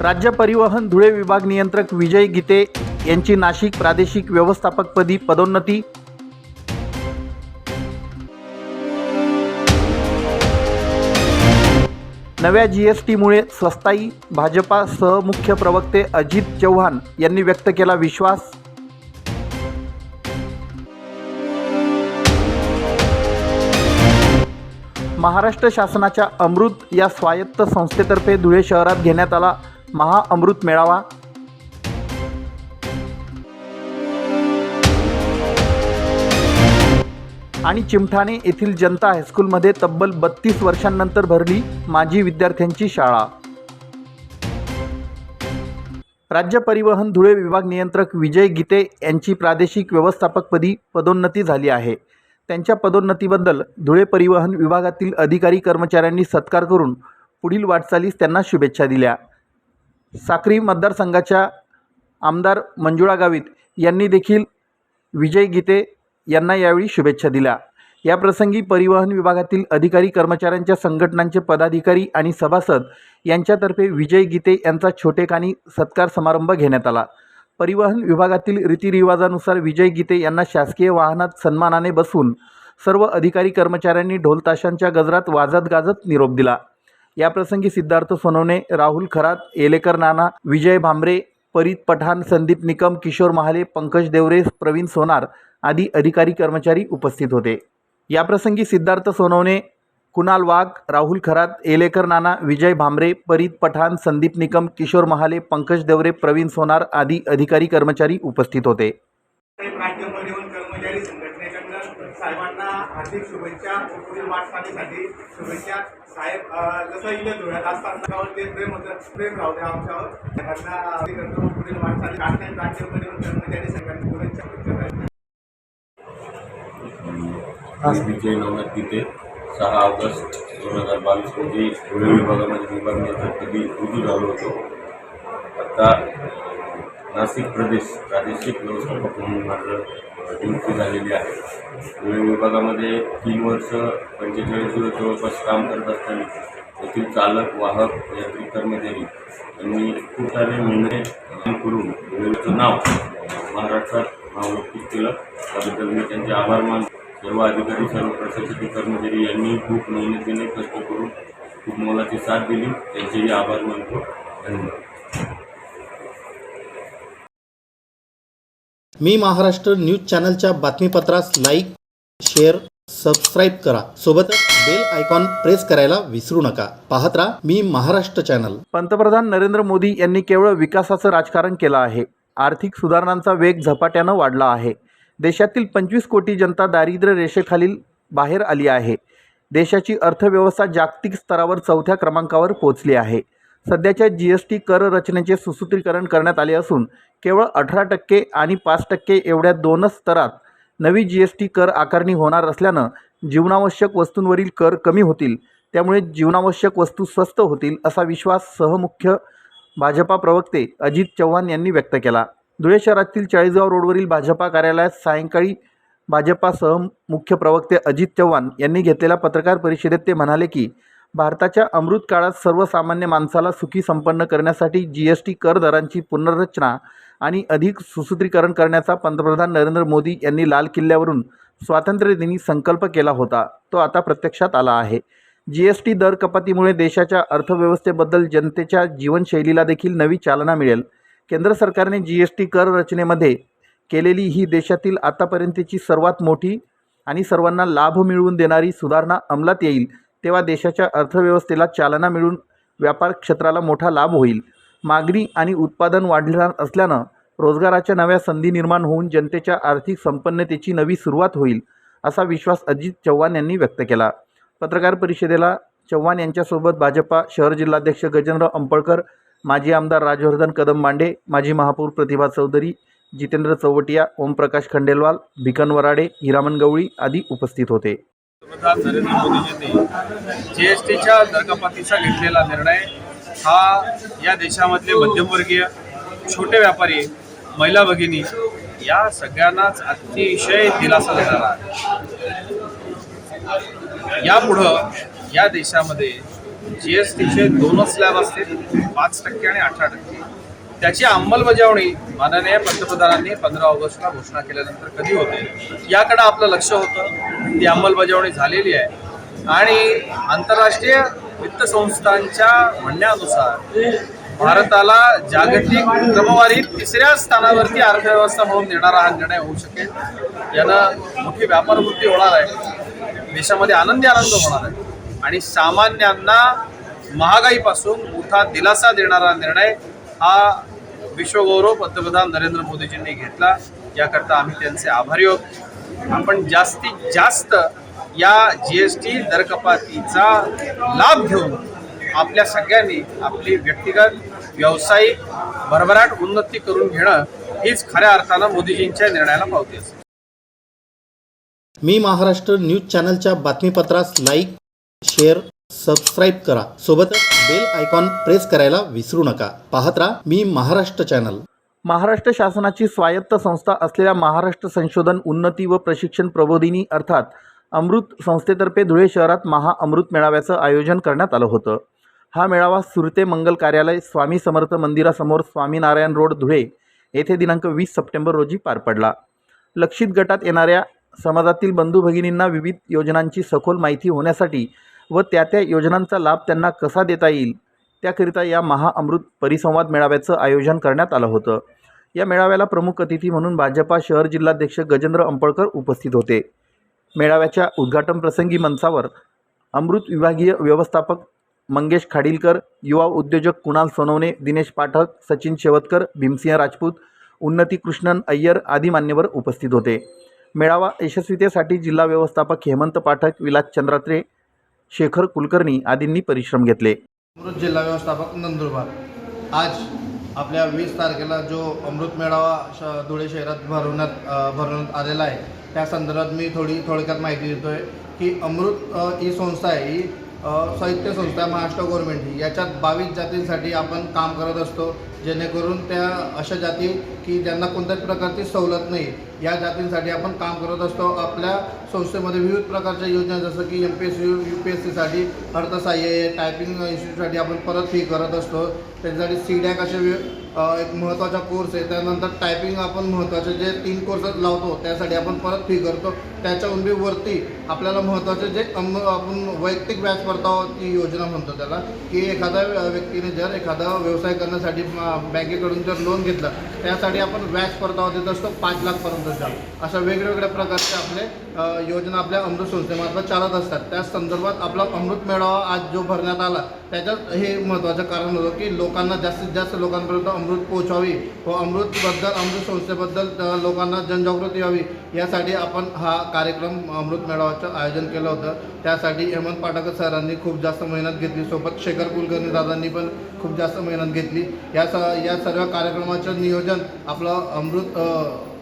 राज्य परिवहन धुळे विभाग नियंत्रक विजय गीते यांची नाशिक प्रादेशिक व्यवस्थापकपदी पदोन्नती. नव्या जी एस टीमुळे स्वस्ताई भाजपा सहमुख्य प्रवक्ते अजित चव्हाण यांनी व्यक्त केला विश्वास. महाराष्ट्र शासनाच्या अमृत या स्वायत्त संस्थेतर्फे धुळे शहरात घेण्यात आला महाअमृत मेळावा. आणि चिमठाणे येथील जनता हायस्कूलमध्ये तब्बल बत्तीस वर्षांनंतर भरली माजी विद्यार्थ्यांची शाळा. राज्य परिवहन धुळे विभाग नियंत्रक विजय गीते यांची प्रादेशिक व्यवस्थापकपदी पदोन्नती झाली आहे. त्यांच्या पदोन्नतीबद्दल धुळे परिवहन विभागातील अधिकारी कर्मचाऱ्यांनी सत्कार करून पुढील वाटचालीस त्यांना शुभेच्छा दिल्या. साक्री मतदारसंघाच्या आमदार मंजुळा गावित यांनी देखील विजय गीते यांना यावेळी शुभेच्छा दिल्या. याप्रसंगी परिवहन विभागातील अधिकारी कर्मचाऱ्यांच्या संघटनांचे पदाधिकारी आणि सभासद यांच्यातर्फे विजय गीते यांचा छोटेखानी सत्कार समारंभ घेण्यात आला. परिवहन विभागातील रीतिरिवाजानुसार विजय गीते यांना शासकीय वाहनात सन्मानाने बसून सर्व अधिकारी कर्मचाऱ्यांनी ढोलताशांच्या गजरात वाजत गाजत निरोप दिला. याप्रसंगी सिद्धार्थ सोनवणे राहुल खरात येलेकर नाना विजय भांबरे परीत पठाण संदीप निकम किशोर महाले पंकज देवरे प्रवीण सोनार आदी अधिकारी कर्मचारी उपस्थित होते. याप्रसंगी सिद्धार्थ सोनवणे कुणाल वाघ राहुल खरात येलेकर नाना विजय भांबरे परीत पठाण संदीप निकम किशोर महाले पंकज देवरे प्रवीण सोनार आदी अधिकारी कर्मचारी उपस्थित होते राज्य परिवहन कर्मचारी संघटनेकडनं साहेबांना हार्दिक शुभेच्छा. पुढील वाटचालीसाठी शुभेच्छा. साहेब जसं इथे धुळ्यात असताना ते प्रेम होतं प्रेम राहू द्या आमच्यावर. त्यांना करतो पुढील वाटचाली राष्ट्रीय राज्य परिवहन कर्मचारी सगळ्यांनी शुभेच्छा शुभेच्छा विजय नवनाथ गीते सहा ऑगस्ट दोन हजार बावीस रोजी धुळे विभागामध्ये विभाग नेतृत्वपदी रुजू झालो होतो. आता नाशिक प्रदेश प्रादेशिक व्यवस्थापक म्हणून माझं नियुक्ती झालेली आहे. पुणे विभागामध्ये तीन वर्ष पंचेचाळीस दिवस जवळपास काम करत असताना येथील चालक वाहक यात्री कर्मचारी यांनी खूप सारे निर्णय करून धुळेचं नाव महाराष्ट्रात नावलौकिक केलं. त्याबद्दल मी त्यांचे आभार मान सर्व अधिकारी सर्व प्रशासकीय कर्मचारी यांनी खूप मेहनतीने कष्ट करून खूप मोलाची साथ दिली. त्यांचेही आभार मानतो. धन्यवाद. मी महाराष्ट्र न्यूज चॅनलच्या बातमीपत्रास लाईक शेअर सबस्क्राईब करा. सोबतच बेल आयकॉन प्रेस करायला विसरू नका. पाहत राहा मी महाराष्ट्र चॅनल. पंतप्रधान नरेंद्र मोदी यांनी केवळ विकासाचं राजकारण केलं आहे. आर्थिक सुधारणांचा वेग झपाट्यानं वाढला आहे. देशातील पंचवीस कोटी जनता दारिद्र्य रेषेखालील बाहेर आली आहे. देशाची अर्थव्यवस्था जागतिक स्तरावर चौथ्या क्रमांकावर पोहोचली आहे. सध्याच्या जी एस टी कर रचनेचे सुसूत्रीकरण करण्यात आले असून केवळ अठरा टक्के आणि पाच टक्के एवढ्या दोनच स्तरात नवी जी एस टी कर आकारणी होणार असल्यानं जीवनावश्यक वस्तूंवरील कर कमी होतील त्यामुळे जीवनावश्यक वस्तू स्वस्त होतील असा विश्वास सहमुख्य भाजपा प्रवक्ते अजित चव्हाण यांनी व्यक्त केला. धुळे शहरातील चाळीसगाव रोडवरील भाजपा कार्यालयात सायंकाळी भाजपा सहमुख्य प्रवक्ते अजित चव्हाण यांनी घेतलेल्या पत्रकार परिषदेत ते म्हणाले की भारताच्या अमृत काळात सर्वसामान्य माणसाला सुखी संपन्न करण्यासाठी जी एस टी कर दरांची पुनर्रचना आणि अधिक सुसूत्रीकरण करण्याचा पंतप्रधान नरेंद्र मोदी यांनी लाल किल्ल्यावरून स्वातंत्र्यदिनी संकल्प केला होता तो आता प्रत्यक्षात आला आहे. जी एस टी दर कपातीमुळे देशाच्या अर्थव्यवस्थेबद्दल जनतेच्या जीवनशैलीला देखील नवी चालना मिळेल. केंद्र सरकारने जी एस टी कर रचनेमध्ये केलेली ही देशातील आतापर्यंतची सर्वात मोठी आणि सर्वांना लाभ मिळवून देणारी सुधारणा अंमलात येईल तेव्हा देशाच्या अर्थव्यवस्थेला चालना मिळून व्यापार क्षेत्राला मोठा लाभ होईल. मागणी आणि उत्पादन वाढणार असल्यानं रोजगाराच्या नव्या संधी निर्माण होऊन जनतेच्या आर्थिक संपन्नतेची नवी सुरुवात होईल असा विश्वास अजित चव्हाण यांनी व्यक्त केला. पत्रकार परिषदेला चव्हाण यांच्यासोबत भाजपा शहर जिल्हाध्यक्ष गजेंद्र अंपळकर माजी आमदार राजवर्धन कदम मांडे माजी महापौर प्रतिभा चौधरी जितेंद्र चौवटिया ओमप्रकाश खंडेलवाल भिकन वराडे हिरामन गवळी आदी उपस्थित होते. पंतप्रधान नरेंद्र मोदीजींनी जी एस टीच्या दरकपातीचा घेतलेला निर्णय हा या देशामधले मध्यमवर्गीय छोटे व्यापारी महिला भगिनी या सगळ्यांनाच अतिशय दिलासा देणारा आहे. यापुढं या देशामध्ये जी एस टीचे दोनच स्लॅब असतील पाच टक्के आणि अठरा टक्के. त्याची अंमलबजावणी माननीय पंतप्रधानांनी पंधरा ऑगस्टला घोषणा केल्यानंतर कधी होते याकडं आपलं लक्ष होतं. ती अंमलबजावणी झालेली आहे. आणि आंतरराष्ट्रीय वित्त संस्थांच्या म्हणण्यानुसार भारताला जागतिक क्रमवारीत तिसऱ्या स्थानावरती अर्थव्यवस्था म्हणून देणारा हा निर्णय होऊ शकेल. यानं मोठी व्यापारवृत्ती होणार आहे. देशामध्ये आनंदी आनंद होणार आहे. आणि सामान्यांना महागाईपासून मोठा दिलासा देणारा निर्णय हा विश्वगौरव पंतप्रधान नरेंद्र मोदीजींनी घेतला. याकरता आम्ही त्यांचे आभारी आहोत. आपण जास्तीत जास्त या जी एस टी दरकपातीचा लाभ घेऊन आपल्या सगळ्यांनी आपली व्यक्तिगत व्यावसायिक भरभराट उन्नती करून घेणं हीच खऱ्या अर्थानं मोदीजींच्या निर्णयाला पावते मी महाराष्ट्र न्यूज चॅनलच्या बातमीपत्रास लाईक शेअर सबस्क्राईब करा. सोबतच बेल आयकॉन प्रेस करायला विसरू नका. पाहत राहा मी महाराष्ट्र चॅनल महाराष्ट्र शासनाची स्वायत्त संस्था असलेल्या महाराष्ट्र संशोधन उन्नती व प्रशिक्षण प्रबोधिनी अर्थात अमृत संस्थेतर्फे धुळे शहरात महाअमृत मेळाव्याचं आयोजन करण्यात आलं होतं. हा मेळावा सुरते मंगल कार्यालय स्वामी समर्थ मंदिरासमोर स्वामीनारायण रोड धुळे येथे दिनांक वीस सप्टेंबर रोजी पार पडला. लक्षित गटात येणाऱ्या समाजातील बंधू भगिनींना विविध योजनांची सखोल माहिती होण्यासाठी व त्या त्या योजनांचा लाभ त्यांना कसा देता येईल? त्याकरिता या महाअमृत परिसंवाद मेळाव्याचं आयोजन करण्यात आलं होतं. या मेळाव्याला प्रमुख अतिथी म्हणून भाजपा शहर जिल्हाध्यक्ष गजेंद्र अंपळकर उपस्थित होते. मेळाव्याच्या उद्घाटन प्रसंगी मंचावर अमृत विभागीय व्यवस्थापक मंगेश खाडीलकर युवा उद्योजक कुणाल सोनवणे दिनेश पाठक सचिन शेवतकर भीमसिंह राजपूत उन्नती कृष्णन अय्यर आदी मान्यवर उपस्थित होते. मेळावा यशस्वीतेसाठी जिल्हा व्यवस्थापक हेमंत पाठक विलास चंद्रात्रे शेखर कुलकर्णी आदींनी परिश्रम घेतले. अमृत जिल्हा व्यवस्थापक नंदुरबार. आज आपल्या वीस तारखेला जो अमृत मेळावा श धुळे शहरात भरवण्यात भरवण्यात आलेला आहे त्या संदर्भात मी थोडी थोडक्यात माहिती देतो आहे की अमृत ही संस्था आहे ही साहित्य संस्था आहे महाराष्ट्र गव्हर्नमेंट ही. याच्यात बावीस जातींसाठी आपण काम करत असतो जेणेकरून त्या अशा जाती की ज्यांना कोणत्याच प्रकारची सवलत नाही. या जातींसाठी आपण काम करत असतो. आपल्या संस्थेमध्ये विविध प्रकारच्या योजना जसं की M P S U U P S सीसाठी अर्थसहाय्य टायपिंग इन्स्टिट्यूटसाठी आपण परत फी करत असतो. त्याच्यासाठी सी डॅक असे एक महत्त्वाचा कोर्स आहे. त्यानंतर टायपिंग आपण महत्त्वाचे जे तीन कोर्स लावतो त्यासाठी आपण परत फी करतो. त्याच्याहून बी वरती आपल्याला महत्त्वाचे जे आपण वैयक्तिक व्याज परतावा ती योजना म्हणतो त्याला की एखाद्या व्यक्तीने जर एखादा व्यवसाय करण्यासाठी बँकेकडून जर लोन घेतलं त्यासाठी आपण व्याज परतावा देत असतो पाच लाखपर्यंतचा अशा वेगवेगळ्या प्रकारचे आपले योजना आपल्या अमृत संस्थेमार्फत चालत असतात. त्या संदर्भात आपला अमृत मेळावा आज जो भरण्यात आला त्याच्यात हे महत्त्वाचं कारण होतं की लोकांना जास्तीत जास्त लोकांपर्यंत अमृत पोहोचावी व अमृतबद्दल अमृत संस्थेबद्दल लोकांना जनजागृती व्हावी यासाठी आपण हा कार्यक्रम अमृत मेळाव्याचं आयोजन केलं होतं. त्यासाठी हेमंत पाटकर सरांनी खूप जास्त मेहनत घेतली सोबत शेखर कुलकर्णी दादांनी पण खूप जास्त मेहनत घेतली. या स या सर्व कार्यक्रमाचं नियोजन आपलं अमृत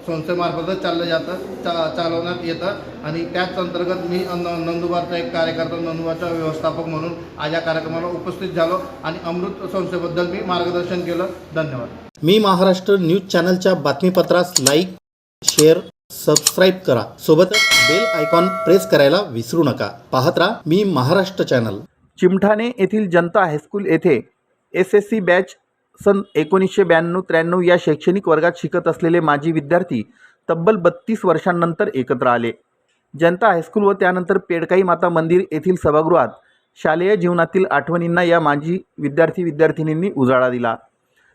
संस्थेमार्फतच चाललं जातं चा चालवण्यात येतं. आणि त्याच अंतर्गत मी न नंदुरबारचा एक कार्यकर्ता नंदुरबारचा व्यवस्थापक म्हणून आज या कार्यक्रमाला उपस्थित झालो आणि अमृत संस्थेबद्दल मी मार्गदर्शन केलं. धन्यवाद. मी महाराष्ट्र न्यूज चॅनलच्या बातमीपत्रास लाईक शेअर सबस्क्राईब करा. सोबतच बेल आयकॉन प्रेस करायला विसरू नका. पाहत राहा मी महाराष्ट्र चॅनल. चिमठाणे येथील जनता हायस्कूल येथे एस एस सी बॅच सन एकोणीसशे ब्याण्णव त्र्याण्णव या शैक्षणिक वर्गात शिकत असलेले माजी विद्यार्थी तब्बल बत्तीस वर्षांनंतर एकत्र आले. जनता हायस्कूल व त्यानंतर पेडकाई माता मंदिर येथील सभागृहात शालेय जीवनातील आठवणींना या माजी विद्यार्थी विद्यार्थिनींनी उजाळा दिला.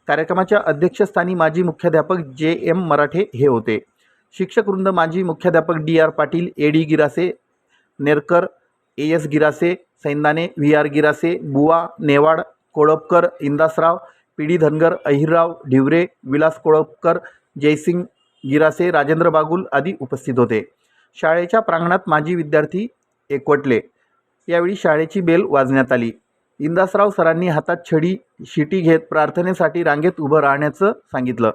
कार्यक्रमाच्या अध्यक्षस्थानी माजी मुख्याध्यापक जे एम मराठे हे होते. शिक्षकवृंद माजी मुख्याध्यापक D R Patil A D Girase Nerkar A S Girase Saindane V R Girase Buwa Newad Kolapkar Indasrao P D Dhangar Ahirrao Dhivare Vilas Kolapkar Jaysing Girase Rajendra Bagul आदी उपस्थित होते. शाळेच्या प्रांगणात माजी विद्यार्थी एकवटले. यावेळी शाळेची बेल वाजण्यात आली. इंदासराव सरांनी हातात छडी शिटी घेत प्रार्थनेसाठी रांगेत उभं राहण्याचं सांगितलं.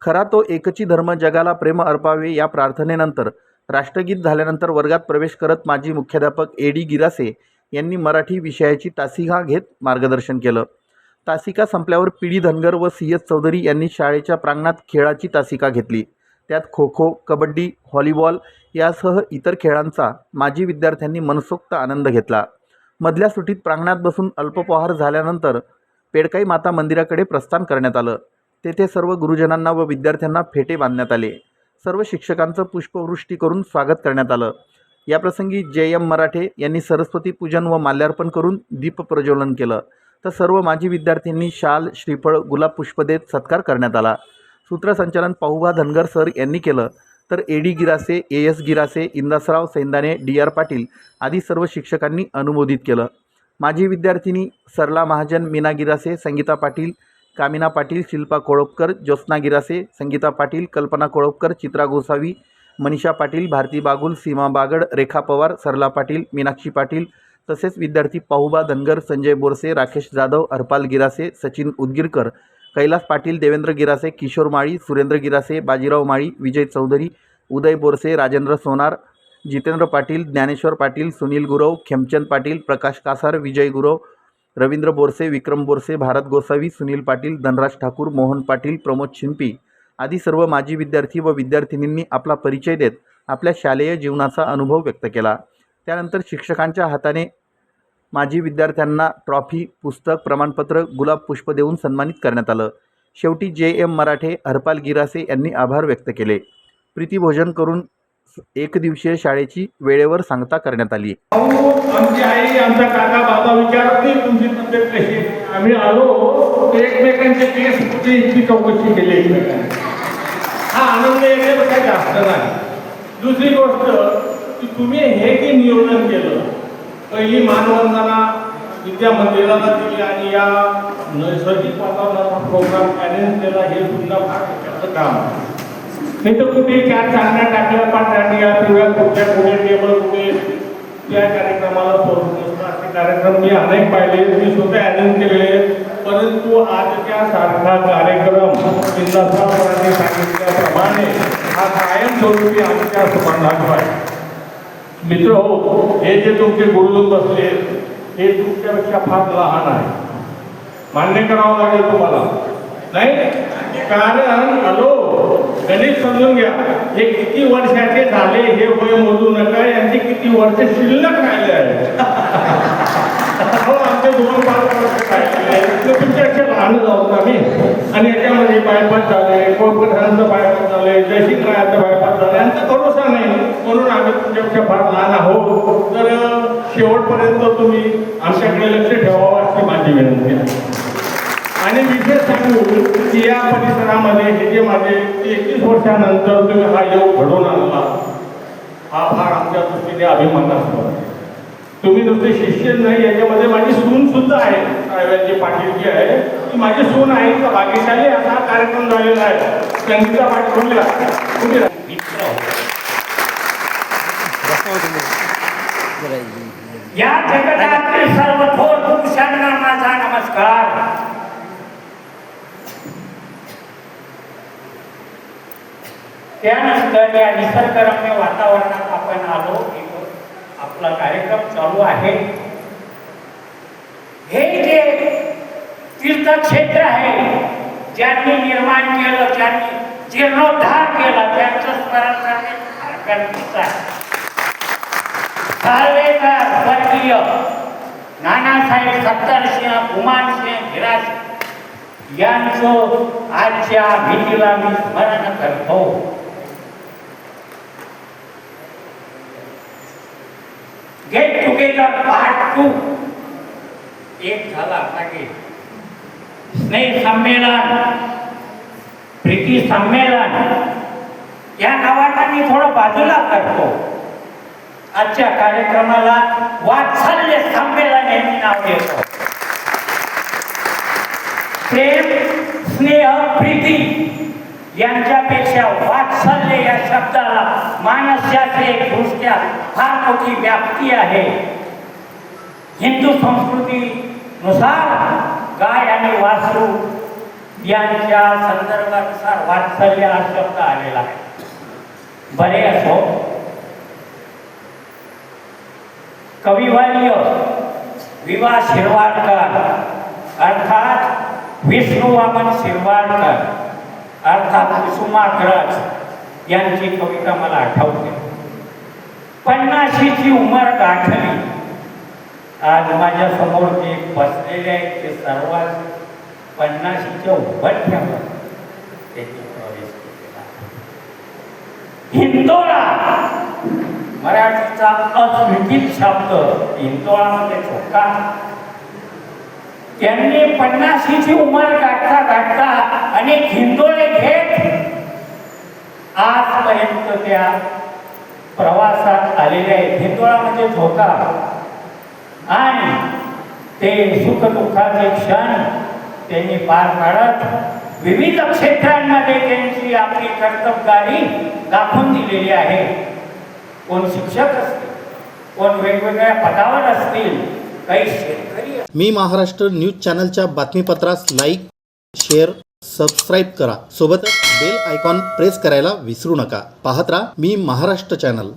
खरा तो एकची धर्म जगाला प्रेम अर्पावे या प्रार्थनेनंतर राष्ट्रगीत झाल्यानंतर वर्गात प्रवेश करत माजी मुख्याध्यापक ए डी गिरासे यांनी मराठी विषयाची तासिका घेत मार्गदर्शन केलं. तासिका संपल्यावर पी डी धनगर व सी एस चौधरी यांनी शाळेच्या प्रांगणात खेळाची तासिका घेतली. त्यात खो खो कबड्डी व्हॉलीबॉल यासह इतर खेळांचा माजी विद्यार्थ्यांनी मनसोक्त आनंद घेतला. मधल्या सुटीत प्रांगणात बसून अल्पपहार झाल्यानंतर पेडकाई माता मंदिराकडे प्रस्थान करण्यात आलं. तेथे सर्व गुरुजनांना व विद्यार्थ्यांना फेटे बांधण्यात आले. सर्व शिक्षकांचं पुष्पवृष्टी करून स्वागत करण्यात आलं. याप्रसंगी जे एम मराठे यांनी सरस्वती पूजन व माल्यार्पण करून दीपप्रज्वलन केलं. तर सर्व माजी विद्यार्थ्यांनी शाल श्रीफळ गुलाब पुष्प देत सत्कार करण्यात आला. सूत्रसंचालन पाहुबा धनगर सर यांनी केलं. तर A D Girase A S Girase Indasrao Saindane D R Patil आदी सर्व शिक्षकांनी अनुमोदित केलं. माजी विद्यार्थिनी सरला महाजन मीना गिरासे संगीता पाटील कामिना पाटील शिल्पा कोळपकर ज्योत्ना गिरासे संगीता पाटील कल्पना कोळपकर चित्रा गोसावी मनीषा पाटील भारती बागुल सीमा बागड रेखा पवार सरला पाटील मीनाक्षी पाटील तसेच विद्यार्थी पाहुबा धनगर संजय बोरसे राकेश जाधव हरपाल गिरासे सचिन उदगीरकर कैलास पाटील देवेंद्र गिरासे किशोर माळी सुरेंद्र गिरासे बाजीराव माळी विजय चौधरी उदय बोरसे राजेंद्र सोनार जितेंद्र पाटील ज्ञानेश्वर पाटील सुनील गुरव खेमचंद पाटील प्रकाश कासार विजय गुरव रवींद्र बोरसे विक्रम बोरसे भारत गोसावी सुनील पाटील धनराज ठाकूर मोहन पाटील प्रमोद शिंपी आदी सर्व माजी विद्यार्थी व विद्यार्थिनींनी आपला परिचय देत आपल्या शालेय जीवनाचा अनुभव व्यक्त केला. त्यानंतर शिक्षकांच्या हाताने माजी विद्यार्थ्यांना ट्रॉफी पुस्तक प्रमाणपत्र गुलाब पुष्प देऊन सन्मानित करण्यात आलं. शेवटी जे एम मराठे हरपाल गिरासे यांनी आभार व्यक्त केले. प्रीतीभोजन करून एक दिवसीय शाळेची वेळेवर सांगता करण्यात आली. आमची आई आमचा काका बाबा विचारत नाही तुमची तब्येत कशी आम्ही आलो एकमेकांचे केस इतकी चौकशी केली एकमेकांनी. हा आनंद येण्याचं जास्त नाही. दुसरी गोष्ट की तुम्ही हे जे नियोजन केलं? पहिली मानवंदना विद्या मंदिराला दिली आणि या नैसर्गिक वातावरणाचा प्रोग्राम अरेंज केला हे सुद्धा फार त्याचं काम आहे. नाही तर कुठे चार चांगल्या टाकल्या पाच या पिवळ्या कुठल्या कुठे टेबल कुठे त्या कार्यक्रमाला सोडून नसतं असे कार्यक्रम मी अनेक पाहिले मी स्वतः अरेंज केले परंतु आजच्या सारखा कार्यक्रम जिल्हा सांगितल्याप्रमाणे हा कायमस्वरूपी आमच्या संबंधात आहे. मित्र हो हे जे तुमचे गुरुजून बसले हे तुमच्यापेक्षा फार लहान आहे. मान्य करावं लागेल तुम्हाला. नाही? कारण हॅलो गणित समजून घ्या. हे किती वर्षाचे झाले हे वय मोजू नका. यांची किती वर्ष शिल्लक राहिले आहे हो आमचे दोन पाच वर्ष राहिले आहेत. तुमच्यापेक्षा लहान जाऊ आम्ही. आणि याच्यामध्ये बायपास झाले कोकणांचं पाय झाले जयसिंगरायाचं बायपास झाले. यांचा भरोसा नाही. म्हणून आम्ही तुमच्यापेक्षा फार लहान आहोत. तर शेवटपर्यंत तुम्ही आमच्याकडे लक्ष ठेवावं अशी माझी विनंती आहे. आणि विशेष सांगू की या परिसरामध्ये हे जे माझे एकवीस वर्षानंतर तुम्ही हा योग घडवून आणला हा फार आमच्या दृष्टीने अभिमानास्पद आहे. तुम्ही नुसते शिष्य नाही याच्यामध्ये माझी सून सुद्धा आहे. साहेबांची पाटील जी आहे ती माझी सून आहे. का भाग्यशाली असा कार्यक्रम झालेला आहे. संगीता पाटील बोलला तुम्ही या जगतातील सर्व थोर पुरुषांना माझा नमस्कार. त्यानंतर या निसर्गरम्य वातावरणात आपण आलो. इथं आपला कार्यक्रम चालू आहे. हे जे तीर्थक्षेत्र आहे ज्यांनी निर्माण केलं ज्यांनी जीर्णोद्धार केला त्यांचं स्मरण करणे गरजेचं आहे. सार्वेकर स्वर्गीय नानासाहेब सत्तरसिंह सिंह गिरास यांचं आजच्या भीतीला मी स्मरण करतो. गेट पार्ट टू एक झाला मागे स्नेह संमेलन. प्रीती संमेलन. या नावाचा मी थोडं बाजूला करतो. आजच्या कार्यक्रमाला वात्सल्य संमेलन हे मी नाव देतो. प्रेम स्नेह प्रीती यांच्यापेक्षा वात्सल्य या शब्दाला मानसशास्त्रीय दृष्ट्या फार मोठी व्याप्ती आहे. हिंदू संस्कृतीनुसार गाय आणि वासरू यांच्या संदर्भानुसार वात्सल्य हा शब्द आलेला आहे. बरे असो. कविवर्य विवा शिरवाडकर अर्थात विष्णू वामन शिरवाडकर अर्थात कुसुमाग्रज यांची कविता मला आठवते. पन्नाशीची उमर गाठली. आज माझ्यासमोर जे बसलेले आहेत ते सर्वात पन्नाशीच्या उभट्यावर त्यांनी प्रवेश केलेला हिंदोळा! मराठीचा अस्वीकृत शब्द हिंदोळामध्ये होता त्यांनी पन्नाशीची उमर गाठता गाठता अनेक हिंदोळे घेत आजपर्यंत त्या प्रवासात आलेल्या आहेत. हिंदोळा म्हणजे झोका आणि ते सुख दुःखाचे क्षण त्यांनी पार पाडत विविध क्षेत्रांमध्ये त्यांची आपली कर्तबगारी दाखवून दिलेली आहे. कोण शिक्षक असतील कोण वेगवेगळ्या पदावर असतील काही शेतकरी मी महाराष्ट्र न्यूज चॅनलच्या बातमीपत्रास लाईक शेअर सबस्क्राईब करा. सोबतच बेल आयकॉन प्रेस करायला विसरू नका. पाहत राहा मी महाराष्ट्र चॅनल.